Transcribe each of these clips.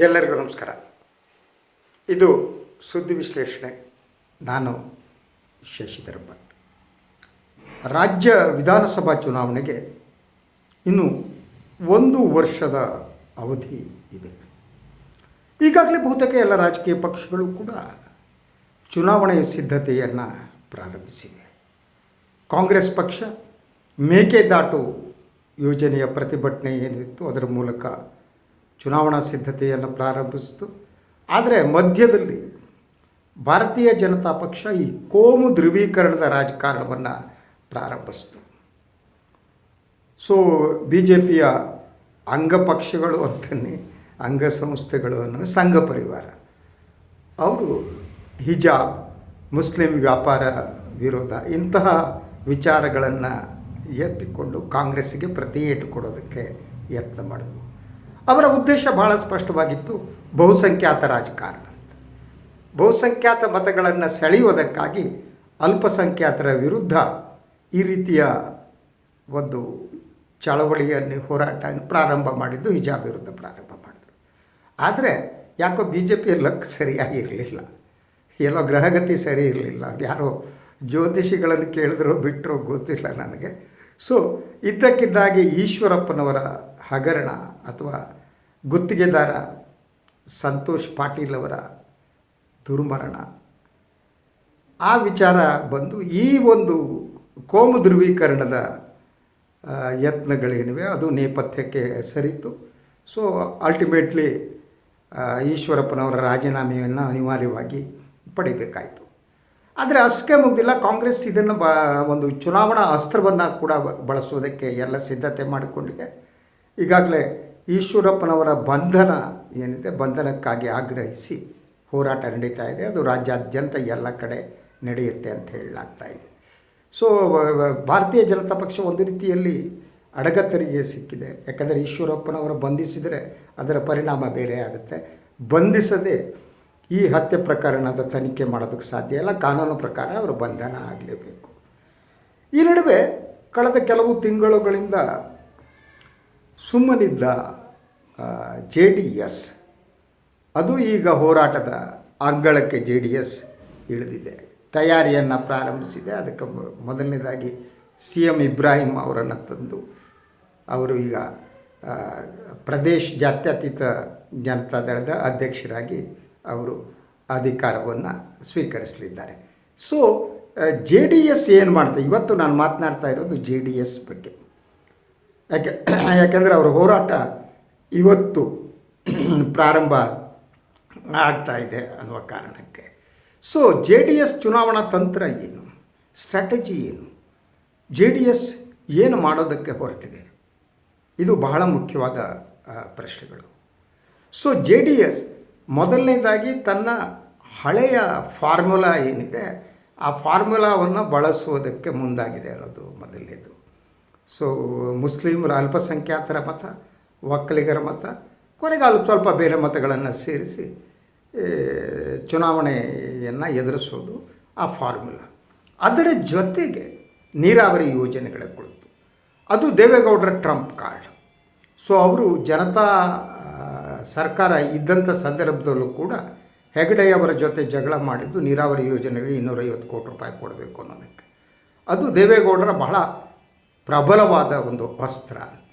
ಎಲ್ಲರಿಗೂ ನಮಸ್ಕಾರ. ಇದು ಸುದ್ದಿ ವಿಶ್ಲೇಷಣೆ. ನಾನು ಶಶಿಧರ್ ಭಟ್. ರಾಜ್ಯ ವಿಧಾನಸಭಾ ಚುನಾವಣೆಗೆ ಇನ್ನು ಒಂದು ವರ್ಷದ ಅವಧಿ ಇದೆ. ಈಗಾಗಲೇ ಬಹುತೇಕ ಎಲ್ಲ ರಾಜಕೀಯ ಪಕ್ಷಗಳು ಕೂಡ ಚುನಾವಣೆಯ ಸಿದ್ಧತೆಯನ್ನು ಪ್ರಾರಂಭಿಸಿವೆ. ಕಾಂಗ್ರೆಸ್ ಪಕ್ಷ ಮೇಕೆದಾಟು ಯೋಜನೆಯ ಪ್ರತಿಭಟನೆ ಏನಿತ್ತು, ಅದರ ಮೂಲಕ ಚುನಾವಣಾ ಸಿದ್ಧತೆಯನ್ನು ಪ್ರಾರಂಭಿಸಿತು. ಆದರೆ ಮಧ್ಯದಲ್ಲಿ ಭಾರತೀಯ ಜನತಾ ಪಕ್ಷ ಈ ಕೋಮು ಧ್ರುವೀಕರಣದ ರಾಜಕಾರಣವನ್ನು ಪ್ರಾರಂಭಿಸಿತು. ಸೊ ಬಿ ಜೆ ಪಿಯ ಅಂಗಪಕ್ಷಗಳು ಅಂತಲೇ ಅಂಗಸಂಸ್ಥೆಗಳು ಅನ್ನೋ ಸಂಘ ಪರಿವಾರ. ಅವರು ಹಿಜಾಬ್, ಮುಸ್ಲಿಂ ವ್ಯಾಪಾರ ವಿರೋಧ ಇಂತಹ ವಿಚಾರಗಳನ್ನು ಎತ್ತಿಕೊಂಡು ಕಾಂಗ್ರೆಸ್ಸಿಗೆ ಪ್ರತಿ ಏಟು ಕೊಡೋದಕ್ಕೆ ಯತ್ನ ಮಾಡಿದ್ವು ಅವರ ಉದ್ದೇಶ ಬಹಳ ಸ್ಪಷ್ಟವಾಗಿತ್ತು. ಬಹುಸಂಖ್ಯಾತ ರಾಜಕಾರಣ. ಬಹುಸಂಖ್ಯಾತ ಮತಗಳನ್ನು ಸೆಳೆಯುವುದಕ್ಕಾಗಿ ಅಲ್ಪಸಂಖ್ಯಾತರ ವಿರುದ್ಧ ಈ ರೀತಿಯ ಒಂದು ಚಳವಳಿಯನ್ನು ಹೋರಾಟ ಪ್ರಾರಂಭ ಮಾಡಿದ್ದು, ಹಿಜಾಬ್ ವಿರುದ್ಧ ಪ್ರಾರಂಭ ಮಾಡಿದರು. ಆದರೆ ಯಾಕೋ ಬಿ ಜೆ ಪಿಯ ಲಕ್ ಸರಿಯಾಗಿರಲಿಲ್ಲ ಎಲ್ಲೋ ಗ್ರಹಗತಿ ಸರಿ ಇರಲಿಲ್ಲ. ಯಾರೋ ಜ್ಯೋತಿಷಿಗಳನ್ನು ಕೇಳಿದ್ರೋ ಬಿಟ್ಟರೋ ಗೊತ್ತಿಲ್ಲ ನನಗೆ. ಸೊ ಇದ್ದಕ್ಕಿದ್ದಾಗಿ ಈಶ್ವರಪ್ಪನವರ ಹಗರಣ ಅಥವಾ ಗುತ್ತಿಗೆದಾರ ಸಂತೋಷ್ ಪಾಟೀಲ್ ಅವರ ದುರ್ಮರಣ. ಆ ವಿಚಾರ ಬಂದು ಈ ಒಂದು ಕೋಮು ಧ್ರುವೀಕರಣದ ಯತ್ನಗಳೇನಿವೆ ಅದು ನೇಪಥ್ಯಕ್ಕೆ ಸರಿತು. ಸೊ ಅಲ್ಟಿಮೇಟ್ಲಿ ಈಶ್ವರಪ್ಪನವರ ರಾಜೀನಾಮೆಯನ್ನು ಅನಿವಾರ್ಯವಾಗಿ ಪಡಿಬೇಕಾಯಿತು. ಆದರೆ ಅಷ್ಟಕ್ಕೆ ಮುಗ್ದಿಲ್ಲ, ಕಾಂಗ್ರೆಸ್ ಇದನ್ನು ಬ, ಒಂದು ಚುನಾವಣಾ ಅಸ್ತ್ರವನ್ನು ಕೂಡ ಬಳಸೋದಕ್ಕೆ ಎಲ್ಲ ಸಿದ್ಧತೆ ಮಾಡಿಕೊಂಡಿದೆ. ಈಗಾಗಲೇ ಈಶ್ವರಪ್ಪನವರ ಬಂಧನ ಏನಿದೆ, ಬಂಧನಕ್ಕಾಗಿ ಆಗ್ರಹಿಸಿ ಹೋರಾಟ ನಡೀತಾ ಇದೆ. ಅದು ರಾಜ್ಯಾದ್ಯಂತ ಎಲ್ಲ ಕಡೆ ನಡೆಯುತ್ತೆ ಅಂತ ಹೇಳಲಾಗ್ತಾ ಇದೆ. ಸೊ ಭಾರತೀಯ ಜನತಾ ಪಕ್ಷ ಒಂದು ರೀತಿಯಲ್ಲಿ ಅಡಗತ್ತರಿಗೆ ಸಿಕ್ಕಿದೆ. ಯಾಕಂದರೆ ಈಶ್ವರಪ್ಪನವರು ಬಂಧಿಸಿದರೆ ಅದರ ಪರಿಣಾಮ ಬೇರೆ ಆಗುತ್ತೆ. ಬಂಧಿಸದೆ ಈ ಹತ್ಯೆ ಪ್ರಕರಣದ ತನಿಖೆ ಮಾಡೋದಕ್ಕೆ ಸಾಧ್ಯ ಇಲ್ಲ. ಕಾನೂನು ಪ್ರಕಾರ ಅವರು ಬಂಧನ ಆಗಲೇಬೇಕು. ಈ ನಡುವೆ ಕಳೆದ ಕೆಲವು ತಿಂಗಳುಗಳಿಂದ ಸುಮ್ಮನಿದ್ದ ಜೆ ಡಿ ಎಸ್. ಅದು ಈಗ ಹೋರಾಟದ ಅಗ್ಗಳಕ್ಕೆ ಜೆ ಡಿ ಎಸ್ ಇಳಿದಿದೆ. ತಯಾರಿಯನ್ನು ಪ್ರಾರಂಭಿಸಿದೆ. ಅದಕ್ಕೆ ಮೊದಲನೇದಾಗಿ ಸಿ ಎಂ ಇಬ್ರಾಹಿಂ ಅವರನ್ನು ತಂದು, ಅವರು ಈಗ ಪ್ರದೇಶ ಜಾತ್ಯತೀತ ಜಾತ್ಯತೀತ ಜನತಾದಳದ ಅಧ್ಯಕ್ಷರಾಗಿ ಅವರು ಅಧಿಕಾರವನ್ನು ಸ್ವೀಕರಿಸಲಿದ್ದಾರೆ. ಸೊ ಜೆ ಡಿ ಎಸ್ ಏನು ಮಾಡ್ತಾ, ಇವತ್ತು ನಾನು ಮಾತನಾಡ್ತಾ ಇರೋದು ಜೆ ಡಿ ಎಸ್ ಬಗ್ಗೆ. ಯಾಕೆ ಯಾಕೆಂದರೆ ಅವರ ಹೋರಾಟ ಇವತ್ತು ಪ್ರಾರಂಭ ಆಗ್ತಾ ಇದೆ ಅನ್ನುವ ಕಾರಣಕ್ಕೆ. ಸೊ ಜೆ ಡಿ ಎಸ್ ಚುನಾವಣಾ ತಂತ್ರ ಏನು? ಸ್ಟ್ರಾಟಜಿ ಏನು? ಜೆ ಡಿ ಎಸ್ ಏನು ಮಾಡೋದಕ್ಕೆ ಹೊರಟಿದೆ? ಇದು ಬಹಳ ಮುಖ್ಯವಾದ ಪ್ರಶ್ನೆಗಳು. ಸೊ ಜೆ ಡಿ ಎಸ್ ಮೊದಲನೇದಾಗಿ ತನ್ನ ಹಳೆಯ ಫಾರ್ಮುಲಾ ಏನಿದೆ, ಆ ಫಾರ್ಮುಲಾವನ್ನು ಬಳಸುವುದಕ್ಕೆ ಮುಂದಾಗಿದೆ ಅನ್ನೋದು ಮೊದಲನೇದು. ಸೊ ಮುಸ್ಲಿಮರ ಅಲ್ಪಸಂಖ್ಯಾತರ ಮತ, ಒಕ್ಕಲಿಗರ ಮತ ಕೊನೆಗೆ ಅಲ್ಪ ಸ್ವಲ್ಪ ಬೇರೆ ಮತಗಳನ್ನು ಸೇರಿಸಿ ಚುನಾವಣೆಯನ್ನು ಎದುರಿಸೋದು ಆ ಫಾರ್ಮುಲಾ. ಅದರ ಜೊತೆಗೆ ನೀರಾವರಿ ಯೋಜನೆಗಳ ಕುರಿತು. ಅದು ದೇವೇಗೌಡರ ಟ್ರಂಪ್ ಕಾರ್ಡ್. ಸೊ ಅವರು ಜನತಾ ಸರ್ಕಾರ ಇದ್ದಂಥ ಸಂದರ್ಭದಲ್ಲೂ ಕೂಡ ಹೆಗಡೆಯವರ ಜೊತೆ ಜಗಳ ಮಾಡಿದ್ದು ನೀರಾವರಿ ಯೋಜನೆಗೆ ಇನ್ನೂರೈವತ್ತು ಕೋಟಿ ರೂಪಾಯಿ ಕೊಡಬೇಕು ಅನ್ನೋದಕ್ಕೆ. ಅದು ದೇವೇಗೌಡರ ಬಹಳ ಪ್ರಬಲವಾದ ಒಂದು ಅಸ್ತ್ರ ಅಂತ.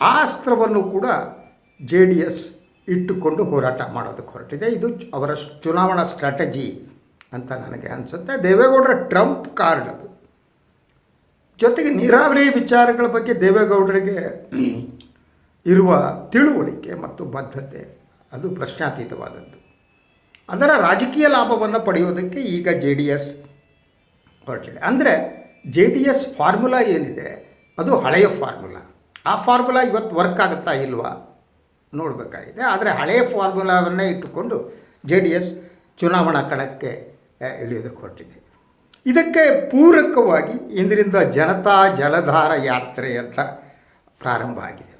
ಆ ಅಸ್ತ್ರವನ್ನು ಕೂಡ ಜೆ ಡಿ ಎಸ್ ಇಟ್ಟುಕೊಂಡು ಹೋರಾಟ ಮಾಡೋದಕ್ಕೆ ಹೊರಟಿದೆ. ಇದು ಅವರ ಚುನಾವಣಾ ಸ್ಟ್ರಾಟಜಿ ಅಂತ ನನಗೆ ಅನಿಸುತ್ತೆ. ದೇವೇಗೌಡರ ಟ್ರಂಪ್ ಕಾರ್ಡ್ ಅದು. ಜೊತೆಗೆ ನೀರಾವರಿ ವಿಚಾರಗಳ ಬಗ್ಗೆ ದೇವೇಗೌಡರಿಗೆ ಇರುವ ತಿಳುವಳಿಕೆ ಮತ್ತು ಬದ್ಧತೆ, ಅದು ಪ್ರಶ್ನಾತೀತವಾದದ್ದು. ಅದರ ರಾಜಕೀಯ ಲಾಭವನ್ನು ಪಡೆಯೋದಕ್ಕೆ ಈಗ ಜೆ ಡಿ ಎಸ್ ಹೊರಟಿದೆ. ಅಂದರೆ ಜೆ ಡಿ ಎಸ್ ಫಾರ್ಮುಲಾ ಏನಿದೆ, ಅದು ಹಳೆಯ ಫಾರ್ಮುಲಾ. ಆ ಫಾರ್ಮುಲಾ ಇವತ್ತು ವರ್ಕ್ ಆಗುತ್ತಾ ಇಲ್ವಾ? ನೋಡಬೇಕಾಗಿದೆ. ಆದರೆ ಹಳೆಯ ಫಾರ್ಮುಲಾವನ್ನೇ ಇಟ್ಟುಕೊಂಡು ಜೆ ಡಿ ಎಸ್ ಚುನಾವಣಾ ಕಣಕ್ಕೆ ಇಳಿಯೋದಕ್ಕೆ ಹೊರಟಿದೆ. ಇದಕ್ಕೆ ಪೂರಕವಾಗಿ ಇಂದಿನಿಂದ ಜನತಾ ಜಲಧಾರ ಯಾತ್ರೆ ಅಂತ ಪ್ರಾರಂಭ ಆಗಿದೆ.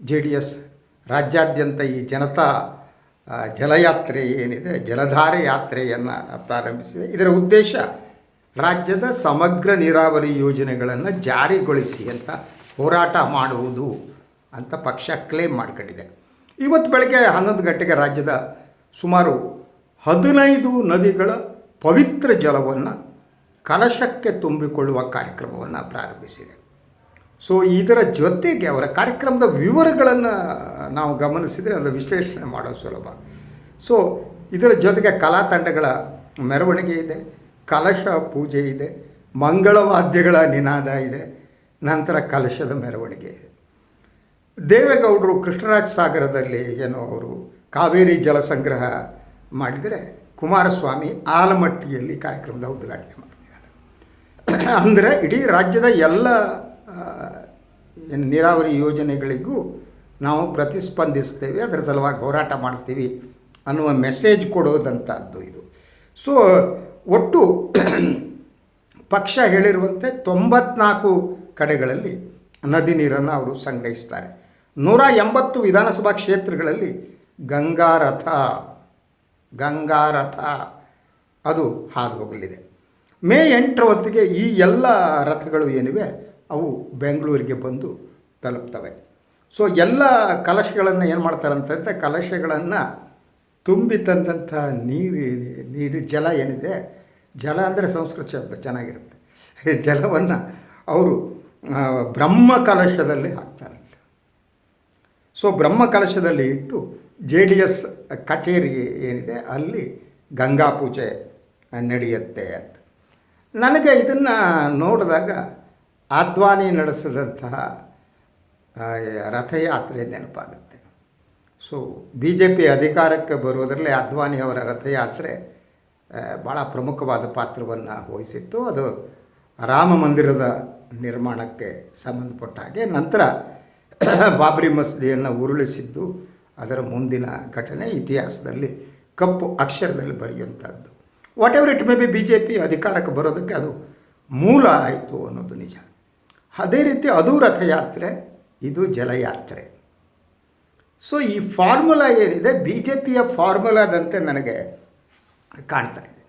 ಜೆ ಡಿ ಎಸ್ ರಾಜ್ಯಾದ್ಯಂತ ಈ ಜನತಾ ಜಲಯಾತ್ರೆ ಏನಿದೆ, ಜಲಧಾರೆ ಯಾತ್ರೆಯನ್ನು ಪ್ರಾರಂಭಿಸಿದೆ. ಇದರ ಉದ್ದೇಶ ರಾಜ್ಯದ ಸಮಗ್ರ ನೀರಾವರಿ ಯೋಜನೆಗಳನ್ನು ಜಾರಿಗೊಳಿಸಿ ಅಂತ ಹೋರಾಟ ಮಾಡುವುದು ಅಂತ ಪಕ್ಷ ಕ್ಲೇಮ್ ಮಾಡ್ಕೊಂಡಿದೆ. ಇವತ್ತು ಬೆಳಗ್ಗೆ ಹನ್ನೊಂದು ಗಂಟೆಗೆ ರಾಜ್ಯದ ಸುಮಾರು ಹದಿನೈದು ನದಿಗಳ ಪವಿತ್ರ ಜಲವನ್ನು ಕಲಶಕ್ಕೆ ತುಂಬಿಕೊಳ್ಳುವ ಕಾರ್ಯಕ್ರಮವನ್ನು ಪ್ರಾರಂಭಿಸಿದೆ. ಸೊ ಇದರ ಜೊತೆಗೆ ಅವರ ಕಾರ್ಯಕ್ರಮದ ವಿವರಗಳನ್ನು ನಾವು ಗಮನಿಸಿದರೆ ಅದರ ವಿಶ್ಲೇಷಣೆ ಮಾಡೋದು ಸುಲಭ. ಸೊ ಇದರ ಜೊತೆಗೆ ಕಲಾ ತಂಡಗಳ ಮೆರವಣಿಗೆ ಇದೆ. ಕಲಶ ಪೂಜೆ ಇದೆ ಮಂಗಳವಾದ್ಯಗಳ ನಿನಾದ ಇದೆ, ನಂತರ ಕಲಶದ ಮೆರವಣಿಗೆ ಇದೆ. ದೇವೇಗೌಡರು ಕೃಷ್ಣರಾಜ ಸಾಗರದಲ್ಲಿ ಏನು ಅವರು ಕಾವೇರಿ ಜಲ ಸಂಗ್ರಹ ಮಾಡಿದರೆ ಕುಮಾರಸ್ವಾಮಿ ಆಲಮಟ್ಟಿಯಲ್ಲಿ ಕಾರ್ಯಕ್ರಮದ ಉದ್ಘಾಟನೆ ಮಾಡಿದ್ದಾರೆ ಅಂದರೆ ಇಡೀ ರಾಜ್ಯದ ಎಲ್ಲ ನೀರಾವರಿ ಯೋಜನೆಗಳಿಗೂ ನಾವು ಪ್ರತಿಸ್ಪಂದಿಸ್ತೇವೆ, ಅದರ ಸಲುವಾಗಿ ಹೋರಾಟ ಮಾಡ್ತೀವಿ ಅನ್ನುವ ಮೆಸೇಜ್ ಕೊಡೋದಂಥದ್ದು ಇದು. ಸೊ ಒಟ್ಟು ಪಕ್ಷ ಹೇಳಿರುವಂತೆ ತೊಂಬತ್ನಾಲ್ಕು ಕಡೆಗಳಲ್ಲಿ ನದಿ ನೀರನ್ನು ಅವರು ಸಂಗ್ರಹಿಸ್ತಾರೆ. ನೂರ ಎಂಬತ್ತು ವಿಧಾನಸಭಾ ಕ್ಷೇತ್ರಗಳಲ್ಲಿ ಗಂಗಾರಥ ಗಂಗಾರಥ ಅದು ಹಾದು ಹೋಗಲಿದೆ. ಮೇ ಎಂಟರ ಹೊತ್ತಿಗೆ ಈ ಎಲ್ಲ ರಥಗಳು ಏನಿವೆ ಅವು ಬೆಂಗಳೂರಿಗೆ ಬಂದು ತಲುಪ್ತವೆ. ಸೊ ಎಲ್ಲ ಕಲಶಗಳನ್ನು ಏನು ಮಾಡ್ತಾರಂತಂದರೆ ಕಲಶಗಳನ್ನು ತುಂಬಿ ತಂದಂಥ ನೀರು ನೀರು ಜಲ ಏನಿದೆ, ಜಲ ಅಂದರೆ ಸಂಸ್ಕೃತ ಶಬ್ದ, ಚೆನ್ನಾಗಿರುತ್ತೆ. ಜಲವನ್ನು ಅವರು ಬ್ರಹ್ಮ ಕಲಶದಲ್ಲಿ ಹಾಕ್ತಾರೆ. ಸೊ ಬ್ರಹ್ಮ ಕಲಶದಲ್ಲಿ ಇಟ್ಟು ಜೆ ಡಿ ಎಸ್ ಕಚೇರಿ ಏನಿದೆ, ಅಲ್ಲಿ ಗಂಗಾ ಪೂಜೆ ನಡೆಯುತ್ತೆ ಅಂತ. ನನಗೆ ಇದನ್ನು ನೋಡಿದಾಗ ಅದ್ವಾನಿ ನಡೆಸಿದಂತಹ ರಥಯಾತ್ರೆ ನೆನಪಾಗುತ್ತೆ. ಸೊ ಬಿ ಜೆ ಪಿ ಅಧಿಕಾರಕ್ಕೆ ಬರುವುದರಲ್ಲಿ ಅದ್ವಾನಿ ಅವರ ರಥಯಾತ್ರೆ ಭಾಳ ಪ್ರಮುಖವಾದ ಪಾತ್ರವನ್ನು ವಹಿಸಿತ್ತು. ಅದು ರಾಮ ಮಂದಿರದ ನಿರ್ಮಾಣಕ್ಕೆ ಸಂಬಂಧಪಟ್ಟ ಹಾಗೆ. ನಂತರ ಬಾಬ್ರಿ ಮಸೀದಿಯನ್ನು ಉರುಳಿಸಿದ್ದು, ಅದರ ಮುಂದಿನ ಘಟನೆ ಇತಿಹಾಸದಲ್ಲಿ ಕಪ್ಪು ಅಕ್ಷರದಲ್ಲಿ ಬರೆಯುವಂಥದ್ದು whatever it may be B J P ಅಧಿಕಾರಕ್ಕೆ ಬರೋದಕ್ಕೆ ಅದು ಮೂಲ ಆಯಿತು ಅನ್ನೋದು ನಿಜ. ಅದೇ ರೀತಿ ಅದು ರಥಯಾತ್ರೆ, ಇದು ಜಲಯಾತ್ರೆ. ಸೊ ಈ ಫಾರ್ಮುಲಾ ಏನಿದೆ ಬಿ ಜೆ ಪಿಯ ಫಾರ್ಮುಲಾದಂತೆ ನನಗೆ ಕಾಣ್ತಾ ಇದೆ.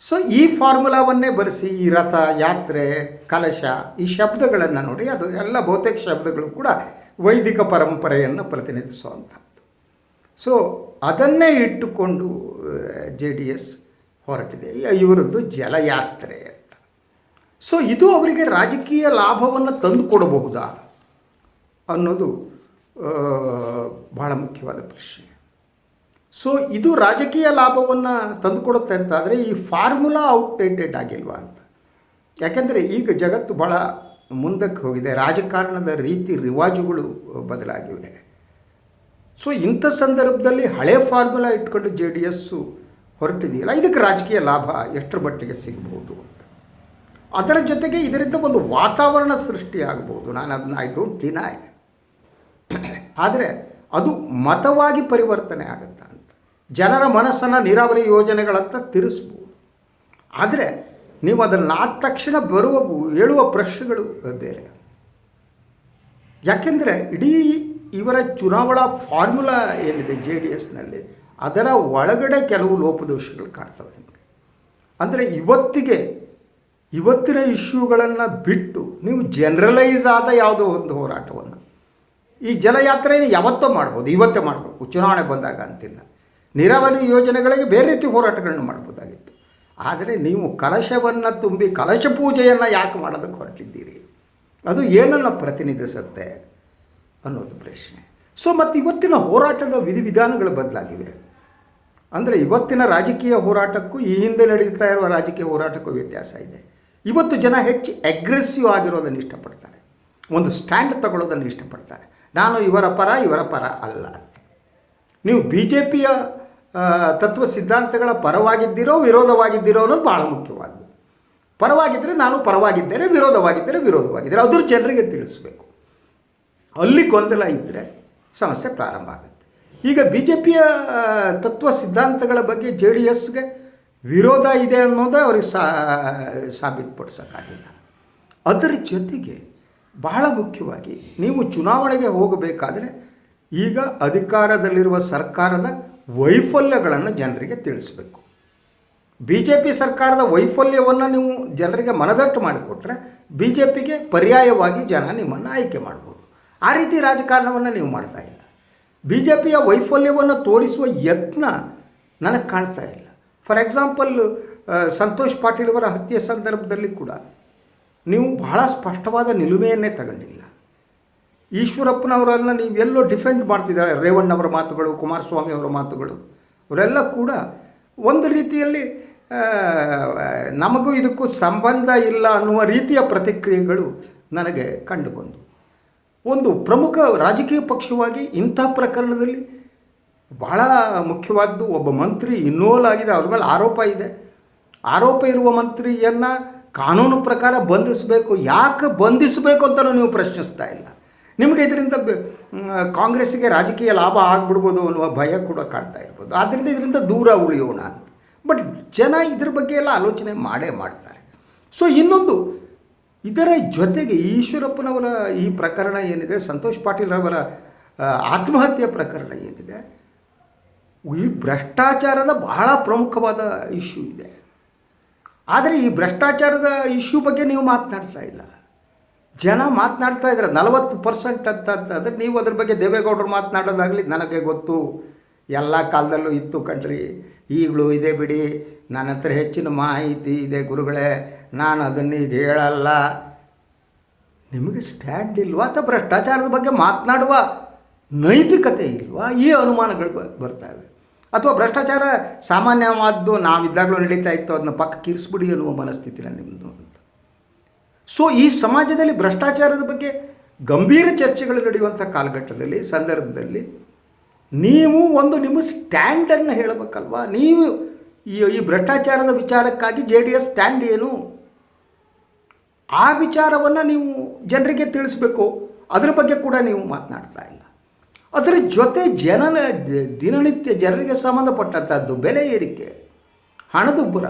ಸೊ ಈ ಫಾರ್ಮುಲಾವನ್ನೇ ಬರೆಸಿ, ಈ ರಥ, ಯಾತ್ರೆ, ಕಲಶ, ಈ ಶಬ್ದಗಳನ್ನು ನೋಡಿ, ಅದು ಎಲ್ಲ ಬಹುತೇಕ ಶಬ್ದಗಳು ಕೂಡ ವೈದಿಕ ಪರಂಪರೆಯನ್ನು ಪ್ರತಿನಿಧಿಸುವಂಥದ್ದು ಸೊ ಅದನ್ನೇ ಇಟ್ಟುಕೊಂಡು ಜೆ ಡಿ ಎಸ್ ಹೊರಟಿದೆ. ಇವರದ್ದು ಜಲಯಾತ್ರೆ ಅಂತ. ಸೊ ಇದು ಅವರಿಗೆ ರಾಜಕೀಯ ಲಾಭವನ್ನು ತಂದು ಕೊಡಬಹುದಾ ಅನ್ನೋದು ಬಹಳ ಮುಖ್ಯವಾದ ಪ್ರಶ್ನೆ. ಸೊ ಇದು ರಾಜಕೀಯ ಲಾಭವನ್ನು ತಂದುಕೊಡುತ್ತೆ ಅಂತ ಆದರೆ ಈ ಫಾರ್ಮುಲಾ ಔಟ್ಡೇಟೆಡ್ ಆಗಿಲ್ವಾ ಅಂತ. ಯಾಕೆಂದರೆ ಈಗ ಜಗತ್ತು ಭಾಳ ಮುಂದಕ್ಕೆ ಹೋಗಿದೆ, ರಾಜಕಾರಣದ ರೀತಿ ರಿವಾಜುಗಳು ಬದಲಾಗಿವೆ. ಸೊ ಇಂಥ ಸಂದರ್ಭದಲ್ಲಿ ಹಳೆ ಫಾರ್ಮುಲಾ ಇಟ್ಕೊಂಡು ಜೆ ಡಿ ಎಸ್ಸು ಹೊರಟಿದೆಯಲ್ಲ, ಇದಕ್ಕೆ ರಾಜಕೀಯ ಲಾಭ ಎಷ್ಟರ ಮಟ್ಟಿಗೆ ಸಿಗ್ಬೋದು ಅಂತ. ಅದರ ಜೊತೆಗೆ ಇದರಿಂದ ಒಂದು ವಾತಾವರಣ ಸೃಷ್ಟಿಯಾಗಬಹುದು. ನಾನು ಅದನ್ನ ಐ ಡೋಂಟ್ ಡಿನೈ ಆದರೆ ಅದು ಮತವಾಗಿ ಪರಿವರ್ತನೆ ಆಗುತ್ತೆ ಅಂತ. ಜನರ ಮನಸ್ಸನ್ನು ನೀರಾವರಿ ಯೋಜನೆಗಳತ್ತ ತಿರುಸ್ಬೋದು. ಆದರೆ ನೀವು ಅದನ್ನು ಆದ ತಕ್ಷಣ ಬರುವ ಹೇಳುವ ಪ್ರಶ್ನೆಗಳು ಬೇರೆ. ಯಾಕೆಂದರೆ ಇಡೀ ಇವರ ಚುನಾವಣಾ ಫಾರ್ಮುಲಾ ಏನಿದೆ ಜೆ ಡಿ ಎಸ್ನಲ್ಲಿ, ಅದರ ಒಳಗಡೆ ಕೆಲವು ಲೋಪದೋಷಗಳು ಕಾಣ್ತವೆ ನಿಮಗೆ. ಅಂದರೆ ಇವತ್ತಿಗೆ, ಇವತ್ತಿನ ಇಶ್ಯೂಗಳನ್ನು ಬಿಟ್ಟು ನೀವು ಜನರಲೈಸ್ ಆದ ಯಾವುದೋ ಒಂದು ಹೋರಾಟವನ್ನು ಈ ಜಲಯಾತ್ರೆ ಯಾವತ್ತೋ ಮಾಡ್ಬೋದು, ಇವತ್ತೇ ಮಾಡಬೇಕು. ಚುನಾವಣೆ ಬಂದಾಗ ಅಂತಿಲ್ಲ. ನೀರಾವರಿ ಯೋಜನೆಗಳಿಗೆ ಬೇರೆ ರೀತಿ ಹೋರಾಟಗಳನ್ನು ಮಾಡ್ಬೋದಾಗಿತ್ತು. ಆದರೆ ನೀವು ಕಲಶವನ್ನು ತುಂಬಿ ಕಲಶ ಪೂಜೆಯನ್ನು ಯಾಕೆ ಮಾಡೋದಕ್ಕೆ ಹೊರಟಿದ್ದೀರಿ? ಅದು ಏನನ್ನು ಪ್ರತಿನಿಧಿಸುತ್ತೆ ಅನ್ನೋದು ಪ್ರಶ್ನೆ. ಸೊ ಮತ್ತು ಇವತ್ತಿನ ಹೋರಾಟದ ವಿಧಿವಿಧಾನಗಳು ಬದಲಾಗಿವೆ. ಅಂದರೆ ಇವತ್ತಿನ ರಾಜಕೀಯ ಹೋರಾಟಕ್ಕೂ ಈ ಹಿಂದೆ ನಡೀತಾ ಇರುವ ರಾಜಕೀಯ ಹೋರಾಟಕ್ಕೂ ವ್ಯತ್ಯಾಸ ಇದೆ. ಇವತ್ತು ಜನ ಹೆಚ್ಚು ಅಗ್ರೆಸಿವ್ ಆಗಿರೋದನ್ನು ಇಷ್ಟಪಡ್ತಾರೆ. ಒಂದು ಸ್ಟ್ಯಾಂಡ್ ತಗೊಳ್ಳೋದನ್ನು ಇಷ್ಟಪಡ್ತಾರೆ. ನಾನು ಇವರ ಪರ ಇವರ ಪರ ಅಲ್ಲ. ನೀವು ಬಿ ಜೆ ಪಿಯ ತತ್ವ ಸಿದ್ಧಾಂತಗಳ ಪರವಾಗಿದ್ದೀರೋ, ವಿರೋಧವಾಗಿದ್ದೀರೋ ಅನ್ನೋದು ಭಾಳ ಮುಖ್ಯವಾದ್ದು. ಪರವಾಗಿದ್ದರೆ ನಾನು ಪರವಾಗಿದ್ದೇನೆ ವಿರೋಧವಾಗಿದ್ದರೆ ವಿರೋಧವಾಗಿದ್ದರೆ ಅದ್ರ ಜನರಿಗೆ ತಿಳಿಸ್ಬೇಕು. ಅಲ್ಲಿ ಗೊಂದಲ ಇದ್ದರೆ ಸಮಸ್ಯೆ ಪ್ರಾರಂಭ ಆಗುತ್ತೆ. ಈಗ ಬಿ ಜೆ ಪಿಯ ತತ್ವ ಸಿದ್ಧಾಂತಗಳ ಬಗ್ಗೆ ಜೆ ಡಿ ಎಸ್ಗೆ ವಿರೋಧ ಇದೆ ಅನ್ನೋದೇ ಅವ್ರಿಗೆ ಸಾಬೀತುಪಡಿಸೋಕ್ಕಾಗಿಲ್ಲ. ಅದರ ಜೊತೆಗೆ ಬಹಳ ಮುಖ್ಯವಾಗಿ ನೀವು ಚುನಾವಣೆಗೆ ಹೋಗಬೇಕಾದರೆ ಈಗ ಅಧಿಕಾರದಲ್ಲಿರುವ ಸರ್ಕಾರದ ವೈಫಲ್ಯಗಳನ್ನು ಜನರಿಗೆ ತಿಳಿಸ್ಬೇಕು. ಬಿ ಜೆ ಪಿ ಸರ್ಕಾರದ ವೈಫಲ್ಯವನ್ನು ನೀವು ಜನರಿಗೆ ಮನದಟ್ಟು ಮಾಡಿಕೊಟ್ರೆ ಬಿ ಜೆ ಪಿಗೆ ಪರ್ಯಾಯವಾಗಿ ಜನ ನಿಮ್ಮನ್ನು ಆಯ್ಕೆ ಮಾಡ್ಬೋದು. ಆ ರೀತಿ ರಾಜಕಾರಣವನ್ನು ನೀವು ಮಾಡ್ತಾ ಇಲ್ಲ. ಬಿ ಜೆ ಪಿಯ ವೈಫಲ್ಯವನ್ನು ತೋರಿಸುವ ಯತ್ನ ನನಗೆ ಕಾಣ್ತಾ ಇಲ್ಲ. ಫಾರ್ ಎಕ್ಸಾಂಪಲ್ ಸಂತೋಷ್ ಪಾಟೀಲ್ ಅವರ ಹತ್ಯೆ ಸಂದರ್ಭದಲ್ಲಿ ಕೂಡ ನೀವು ಬಹಳ ಸ್ಪಷ್ಟವಾದ ನಿಲುವೆಯನ್ನೇ ತಗೊಂಡಿಲ್ಲ. ಈಶ್ವರಪ್ಪನವರನ್ನು ನೀವೆಲ್ಲೋ ಡಿಫೆಂಡ್ ಮಾಡ್ತಿದ್ದಾರೆ, ರೇವಣ್ಣವರ ಮಾತುಗಳು ಕುಮಾರಸ್ವಾಮಿ ಅವರ ಮಾತುಗಳು, ಅವರೆಲ್ಲ ಕೂಡ ಒಂದು ರೀತಿಯಲ್ಲಿ ನಮಗೂ ಇದಕ್ಕೂ ಸಂಬಂಧ ಇಲ್ಲ ಅನ್ನುವ ರೀತಿಯ ಪ್ರತಿಕ್ರಿಯೆಗಳು ನನಗೆ ಕಂಡುಬಂದು. ಒಂದು ಪ್ರಮುಖ ರಾಜಕೀಯ ಪಕ್ಷವಾಗಿ ಇಂಥ ಪ್ರಕರಣದಲ್ಲಿ ಬಹಳ ಮುಖ್ಯವಾದ್ದು ಒಬ್ಬ ಮಂತ್ರಿ ಇನ್ವಾಲ್ವ್ ಆಗಿದೆ ಅವ್ರ ಮೇಲೆ ಆರೋಪ ಇದೆ. ಆರೋಪ ಇರುವ ಮಂತ್ರಿಯನ್ನು ಕಾನೂನು ಪ್ರಕಾರ ಬಂಧಿಸಬೇಕು, ಯಾಕೆ ಬಂಧಿಸಬೇಕು ಅಂತಲೂ ನೀವು ಪ್ರಶ್ನಿಸ್ತಾ ಇಲ್ಲ. ನಿಮಗೆ ಇದರಿಂದ ಕಾಂಗ್ರೆಸ್ಸಿಗೆ ರಾಜಕೀಯ ಲಾಭ ಆಗ್ಬಿಡ್ಬೋದು ಅನ್ನುವ ಭಯ ಕೂಡ ಕಾಡ್ತಾ ಇರ್ಬೋದು. ಆದ್ದರಿಂದ ಇದರಿಂದ ದೂರ ಉಳಿಯೋಣ ಅಂತ. ಬಟ್ ಜನ ಇದ್ರ ಬಗ್ಗೆ ಎಲ್ಲ ಆಲೋಚನೆ ಮಾಡೇ ಮಾಡ್ತಾರೆ. ಸೊ ಇನ್ನೊಂದು, ಇದರ ಜೊತೆಗೆ ಈಶ್ವರಪ್ಪನವರ ಈ ಪ್ರಕರಣ ಏನಿದೆ, ಸಂತೋಷ್ ಪಾಟೀಲ್ ಅವರ ಆತ್ಮಹತ್ಯೆ ಪ್ರಕರಣ ಏನಿದೆ, ಈ ಭ್ರಷ್ಟಾಚಾರದ ಬಹಳ ಪ್ರಮುಖವಾದ ಇಶ್ಯೂ ಇದೆ. ಆದರೆ ಈ ಭ್ರಷ್ಟಾಚಾರದ ಇಶ್ಯೂ ಬಗ್ಗೆ ನೀವು ಮಾತನಾಡ್ತಾ ಇಲ್ಲ. ಜನ ಮಾತನಾಡ್ತಾ ಇದ್ದಾರೆ. ನಲವತ್ತು ಪರ್ಸೆಂಟ್ ಅಂತ ಅಂತಂದರೆ ನೀವು ಅದ್ರ ಬಗ್ಗೆ ದೇವೇಗೌಡರು ಮಾತನಾಡೋದಾಗಲಿ ನನಗೆ ಗೊತ್ತು. ಎಲ್ಲ ಕಾಲದಲ್ಲೂ ಇತ್ತು ಕಣ್ರಿ. ಈಗಲೂ ಇದೆ ಬಿಡಿ. ನನ್ನ ಹತ್ರ ಹೆಚ್ಚಿನ ಮಾಹಿತಿ ಇದೆ ಗುರುಗಳೇ. ನಾನು ಅದನ್ನೀಗ ಹೇಳಲ್ಲ. ನಿಮಗೆ ಸ್ಟ್ಯಾಂಡ್ ಇಲ್ವಾ ಅಥವಾ ಭ್ರಷ್ಟಾಚಾರದ ಬಗ್ಗೆ ಮಾತನಾಡುವ ನೈತಿಕತೆ ಇಲ್ವಾ? ಈ ಅನುಮಾನಗಳು ಬರ್ತಾ ಬರ್ತವೆ ಅಥವಾ ಭ್ರಷ್ಟಾಚಾರ ಸಾಮಾನ್ಯವಾದ್ದು ನಾವಿದ್ದಾಗಲೂ ನಡೀತಾ ಇತ್ತು, ಅದನ್ನ ಪಕ್ಕ ಕಿರಿಸ್ಬಿಡಿ ಅನ್ನುವ ಮನಸ್ಥಿತಿನ ನಿಮ್ಮದು ಅಂತ. ಸೊ ಈ ಸಮಾಜದಲ್ಲಿ ಭ್ರಷ್ಟಾಚಾರದ ಬಗ್ಗೆ ಗಂಭೀರ ಚರ್ಚೆಗಳು ನಡೆಯುವಂಥ ಕಾಲಘಟ್ಟದಲ್ಲಿ, ಸಂದರ್ಭದಲ್ಲಿ ನೀವು ಒಂದು ನಿಮ್ಮ ಸ್ಟ್ಯಾಂಡನ್ನು ಹೇಳಬೇಕಲ್ವಾ? ನೀವು ಈ ಈ ಭ್ರಷ್ಟಾಚಾರದ ವಿಚಾರಕ್ಕಾಗಿ ಜೆ ಡಿ ಎಸ್ ಸ್ಟ್ಯಾಂಡ್ ಏನು? ಆ ವಿಚಾರವನ್ನು ನೀವು ಜನರಿಗೆ ತಿಳಿಸ್ಬೇಕು. ಅದರ ಬಗ್ಗೆ ಕೂಡ ನೀವು ಮಾತನಾಡ್ತಾ ಇಲ್ಲ. ಅದರ ಜೊತೆ ಜನನ, ದಿನನಿತ್ಯ ಜನರಿಗೆ ಸಂಬಂಧಪಟ್ಟಂಥದ್ದು, ಬೆಲೆ ಏರಿಕೆ ಹಣದುಬ್ಬರ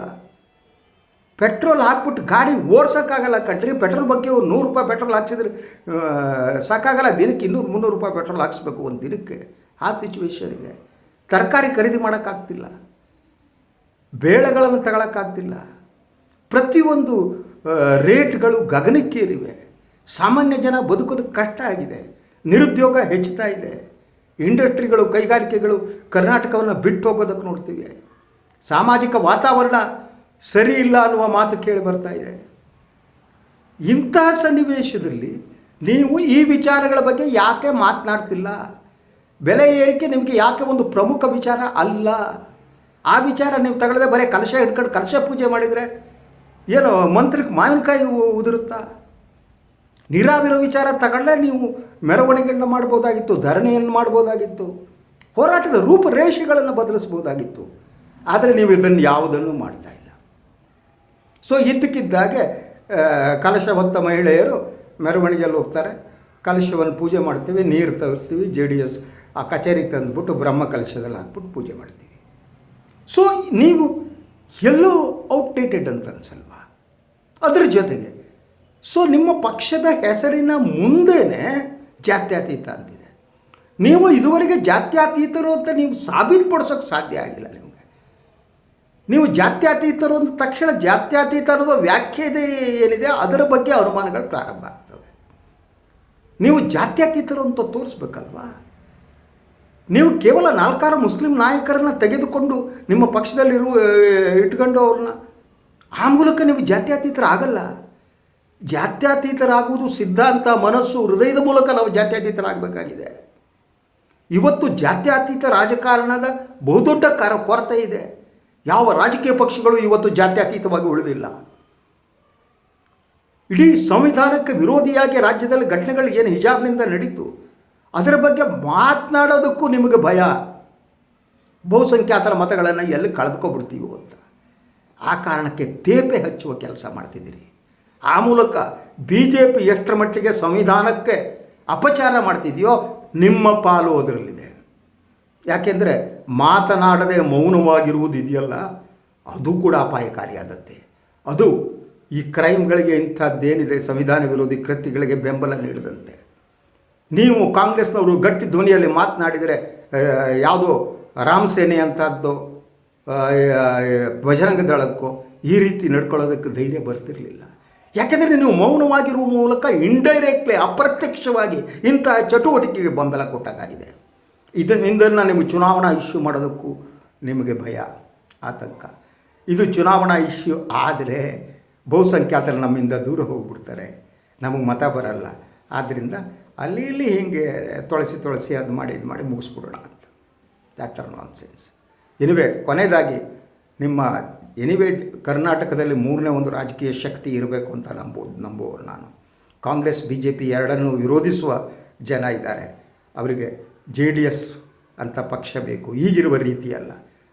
ಪೆಟ್ರೋಲ್ ಹಾಕ್ಬಿಟ್ಟು ಗಾಡಿ ಓಡ್ಸೋಕ್ಕಾಗಲ್ಲ ಕಣ್ರಿ. ಪೆಟ್ರೋಲ್ ಬಗ್ಗೆ ನೂರು ರೂಪಾಯಿ ಪೆಟ್ರೋಲ್ ಹಾಕ್ಸಿದ್ರೆ ಸಾಕಾಗಲ್ಲ. ದಿನಕ್ಕೆ ಇನ್ನೂರು ಮುನ್ನೂರು ರೂಪಾಯಿ ಪೆಟ್ರೋಲ್ ಹಾಕ್ಸ್ಬೇಕು ಒಂದು ದಿನಕ್ಕೆ. ಆ ಸಿಚುವೇಶನಿಗೆ ತರಕಾರಿ ಖರೀದಿ ಮಾಡೋಕ್ಕಾಗ್ತಿಲ್ಲ. ಬೇಳೆಗಳನ್ನು ತಗೊಳಕ್ಕಾಗ್ತಿಲ್ಲ. ಪ್ರತಿಯೊಂದು ರೇಟ್ಗಳು ಗಗನಕ್ಕೇರಿವೆ. ಸಾಮಾನ್ಯ ಜನ ಬದುಕೋದಕ್ಕೆ ಕಷ್ಟ ಆಗಿದೆ. ನಿರುದ್ಯೋಗ ಹೆಚ್ಚುತ್ತಾ ಇದೆ. ಇಂಡಸ್ಟ್ರಿಗಳು, ಕೈಗಾರಿಕೆಗಳು ಕರ್ನಾಟಕವನ್ನು ಬಿಟ್ಟು ಹೋಗೋದಕ್ಕೆ ನೋಡ್ತೀವಿ. ಸಾಮಾಜಿಕ ವಾತಾವರಣ ಸರಿ ಇಲ್ಲ ಅನ್ನುವ ಮಾತು ಕೇಳಿ ಬರ್ತಾ ಇದೆ. ಇಂತಹ ಸನ್ನಿವೇಶದಲ್ಲಿ ನೀವು ಈ ವಿಚಾರಗಳ ಬಗ್ಗೆ ಯಾಕೆ ಮಾತನಾಡ್ತಿಲ್ಲ? ಬೆಲೆ ಏರಿಕೆ ನಿಮಗೆ ಯಾಕೆ ಒಂದು ಪ್ರಮುಖ ವಿಚಾರ ಅಲ್ಲ? ಆ ವಿಚಾರ ನೀವು ತಗೊಳ್ಳದೆ ಬರೀ ಕಲಶ ಹಿಡ್ಕೊಂಡು ಕಲಶ ಪೂಜೆ ಮಾಡಿದರೆ ಏನು ಮಂತ್ರಕ್ಕೆ ಮಾವಿನಕಾಯಿ ಉದುರುತ್ತಾ? ನೀರಾವಿರೋ ವಿಚಾರ ತಗೊಂಡ್ರೆ ನೀವು ಮೆರವಣಿಗೆಗಳನ್ನ ಮಾಡ್ಬೋದಾಗಿತ್ತು, ಧರಣಿಯನ್ನು ಮಾಡ್ಬೋದಾಗಿತ್ತು, ಹೋರಾಟದ ರೂಪರೇಷೆಗಳನ್ನು ಬದಲಿಸ್ಬೋದಾಗಿತ್ತು. ಆದರೆ ನೀವು ಇದನ್ನು ಯಾವುದನ್ನು ಮಾಡ್ತಾ ಇಲ್ಲ. ಸೊ ಇದ್ದಕ್ಕಿದ್ದಾಗೆ ಕಲಶ ಹೊತ್ತ ಮಹಿಳೆಯರು ಮೆರವಣಿಗೆಯಲ್ಲಿ ಹೋಗ್ತಾರೆ. ಕಲಶವನ್ನು ಪೂಜೆ ಮಾಡ್ತೀವಿ, ನೀರು ತರಿಸ್ತೀವಿ, ಜೆ ಡಿ ಎಸ್ ಆ ಕಚೇರಿಗೆ ತಂದುಬಿಟ್ಟು ಬ್ರಹ್ಮ ಕಲಶದಲ್ಲಿ ಹಾಕ್ಬಿಟ್ಟು ಪೂಜೆ ಮಾಡ್ತೀವಿ. ಸೊ ನೀವು ಎಲ್ಲೋ ಔಟ್ಡೇಟೆಡ್ ಅಂತ ಅನ್ಸಲ್ವಾ? ಅದ್ರ ಜೊತೆಗೆ ಸೊ ನಿಮ್ಮ ಪಕ್ಷದ ಹೆಸರಿನ ಮುಂದೆನೇ ಜಾತ್ಯತೀತ ಅಂತಿದೆ. ನೀವು ಇದುವರೆಗೆ ಜಾತ್ಯತೀತರು ಅಂತ ನೀವು ಸಾಬೀತುಪಡಿಸೋಕೆ ಸಾಧ್ಯ ಆಗಿಲ್ಲ ನಿಮಗೆ. ನೀವು ಜಾತ್ಯತೀತರು ಅಂದ ತಕ್ಷಣ ಜಾತ್ಯತೀತ ಅನ್ನೋದು ವ್ಯಾಖ್ಯೆ ಏನಿದೆ, ಅದರ ಬಗ್ಗೆ ಅನುಮಾನಗಳು ಪ್ರಾರಂಭ ಆಗ್ತವೆ. ನೀವು ಜಾತ್ಯತೀತರು ಅಂತ ತೋರಿಸ್ಬೇಕಲ್ವಾ? ನೀವು ಕೇವಲ ನಾಲ್ಕಾರು ಮುಸ್ಲಿಂ ನಾಯಕರನ್ನ ತೆಗೆದುಕೊಂಡು ನಿಮ್ಮ ಪಕ್ಷದಲ್ಲಿರುವ, ಇಟ್ಕೊಂಡು ಅವ್ರನ್ನ, ಆ ಮೂಲಕ ನೀವು ಜಾತ್ಯತೀತರಾಗಲ್ಲ. ಜಾತ್ಯತೀತರಾಗುವುದು ಸಿದ್ಧಾಂತ ಮನಸ್ಸು ಹೃದಯದ ಮೂಲಕ ನಾವು ಜಾತ್ಯತೀತರಾಗಬೇಕಾಗಿದೆ. ಇವತ್ತು ಜಾತ್ಯತೀತ ರಾಜಕಾರಣದ ಬಹುದೊಡ್ಡ ಕಾರ ಕೊರತೆ ಇದೆ. ಯಾವ ರಾಜಕೀಯ ಪಕ್ಷಗಳು ಇವತ್ತು ಜಾತ್ಯತೀತವಾಗಿ ಉಳಿದಿಲ್ಲ. ಇಡೀ ಸಂವಿಧಾನಕ್ಕೆ ವಿರೋಧಿಯಾಗಿ ರಾಜ್ಯದಲ್ಲಿ ಘಟನೆಗಳು ಏನು ಹಿಜಾಬ್ನಿಂದ ನಡೀತು. ಅದರ ಬಗ್ಗೆ ಮಾತನಾಡೋದಕ್ಕೂ ನಿಮಗೆ ಭಯ. ಬಹುಸಂಖ್ಯಾತರ ಮತಗಳನ್ನು ಎಲ್ಲಿ ಕಳೆದುಕೊಬಿಡ್ತೀವೋ ಅಂತ. ಆ ಕಾರಣಕ್ಕೆ ತೇಪೆ ಹಚ್ಚುವ ಕೆಲಸ ಮಾಡ್ತಿದ್ದೀರಿ. ಆ ಮೂಲಕ ಬಿ ಜೆ ಪಿ ಎಷ್ಟರ ಮಟ್ಟಿಗೆ ಸಂವಿಧಾನಕ್ಕೆ ಅಪಚಾರ ಮಾಡ್ತಿದೆಯೋ ನಿಮ್ಮ ಪಾಲು ಅದರಲ್ಲಿದೆ. ಯಾಕೆಂದರೆ ಮಾತನಾಡದೆ ಮೌನವಾಗಿರುವುದು ಇದೆಯಲ್ಲ ಅದು ಕೂಡ ಅಪಾಯಕಾರಿಯಾದದ್ದೇ. ಅದು ಈ ಕ್ರೈಮ್ಗಳಿಗೆ ಇಂಥದ್ದೇನಿದೆ ಸಂವಿಧಾನ ವಿರೋಧಿ ಕೃತ್ಯಗಳಿಗೆ ಬೆಂಬಲ ನೀಡದಂತೆ. ನೀವು ಕಾಂಗ್ರೆಸ್ನವರು ಗಟ್ಟಿ ಧ್ವನಿಯಲ್ಲಿ ಮಾತನಾಡಿದರೆ ಯಾವುದೋ ರಾಮ್ ಸೇನೆ ಅಂಥದ್ದು ಆ, ಆ, ಬಜರಂಗ ದಳಕ್ಕೋ ಈ ರೀತಿ ನಡ್ಕೊಳ್ಳೋದಕ್ಕೆ ಧೈರ್ಯ ಬರ್ತಿರಲಿಲ್ಲ. ಯಾಕೆಂದರೆ ನೀವು ಮೌನವಾಗಿರುವ ಮೂಲಕ ಇಂಡೈರೆಕ್ಟ್ಲಿ ಅಪ್ರತ್ಯಕ್ಷವಾಗಿ ಇಂತಹ ಚಟುವಟಿಕೆಗೆ ಬೆಂಬಲ ಕೊಟ್ಟಾಗಿದೆ ಇದರಿಂದ ನಿಮಗೆ ಚುನಾವಣಾ ಇಶ್ಯೂ ಮಾಡೋದಕ್ಕೂ ನಿಮಗೆ ಭಯ, ಆತಂಕ. ಇದು ಚುನಾವಣಾ ಇಶ್ಯೂ ಆದರೆ ಬಹುಸಂಖ್ಯಾತರು ನಮ್ಮಿಂದ ದೂರ ಹೋಗ್ಬಿಡ್ತಾರೆ. ನಮಗೆ ಮತ ಬರಲ್ಲ. ಆದ್ದರಿಂದ ಅಲ್ಲಿ ಇಲ್ಲಿ ಹೀಗೆ ತೊಳಸಿ ತೊಳಸಿ ಅದು ಮಾಡಿ ಇದು ಮಾಡಿ ಮುಗಿಸ್ಬಿಡೋಣ ಅಂತ. That are nonsense anyway ಕೊನೆಯದಾಗಿ ನಿಮ್ಮ ಎನಿವೆ ಕರ್ನಾಟಕದಲ್ಲಿ ಮೂರನೇ ಒಂದು ರಾಜಕೀಯ ಶಕ್ತಿ ಇರಬೇಕು ಅಂತ ನಂಬೋದು ನಂಬುವವರು ನಾನು. ಕಾಂಗ್ರೆಸ್ ಬಿ ಜೆ ಪಿ ಎರಡನ್ನು ವಿರೋಧಿಸುವ ಜನ ಇದ್ದಾರೆ. ಅವರಿಗೆ ಜೆ ಡಿ ಎಸ್ ಅಂತ ಪಕ್ಷ ಬೇಕು. ಈಗಿರುವ ರೀತಿಯಲ್ಲ.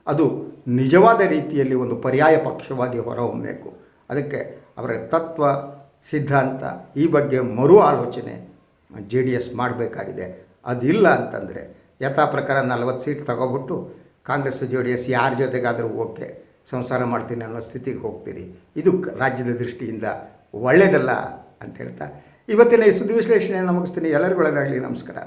ಅದು ನಿಜವಾದ ರೀತಿಯಲ್ಲಿ ಒಂದು ಪರ್ಯಾಯ ಪಕ್ಷವಾಗಿ ಹೊರಹೊಮ್ಮಬೇಕು ಅದಕ್ಕೆ ಅವರ ತತ್ವ, ಸಿದ್ಧಾಂತ ಈ ಬಗ್ಗೆ ಮರು ಆಲೋಚನೆ ಜೆ ಡಿ ಎಸ್ ಮಾಡಬೇಕಾಗಿದೆ. ಅದಿಲ್ಲ ಅಂತಂದರೆ ಯಥಾ ಪ್ರಕಾರ ನಲವತ್ತು ಸೀಟ್ ತಗೋಬಿಟ್ಟು ಕಾಂಗ್ರೆಸ್ ಜೆ ಡಿ ಎಸ್ ಯಾರ ಜೊತೆಗಾದರೂ ಓಕೆ. ಸಂಸಾರ ಮಾಡ್ತೀನಿ ಅನ್ನೋ ಸ್ಥಿತಿಗೆ ಹೋಗ್ತೀರಿ. ಇದು ರಾಜ್ಯದ ದೃಷ್ಟಿಯಿಂದ ಒಳ್ಳೆಯದಲ್ಲ ಅಂತ ಹೇಳ್ತಾ. ಇವತ್ತಿನ ಈ ಸುದ್ದಿ ವಿಶ್ಲೇಷಣೆ ಮುಗಿಸ್ತೀನಿ. ಎಲ್ಲರಿಗೂ ಒಳ್ಳೆಯದಾಗಲಿ ನಮಸ್ಕಾರ.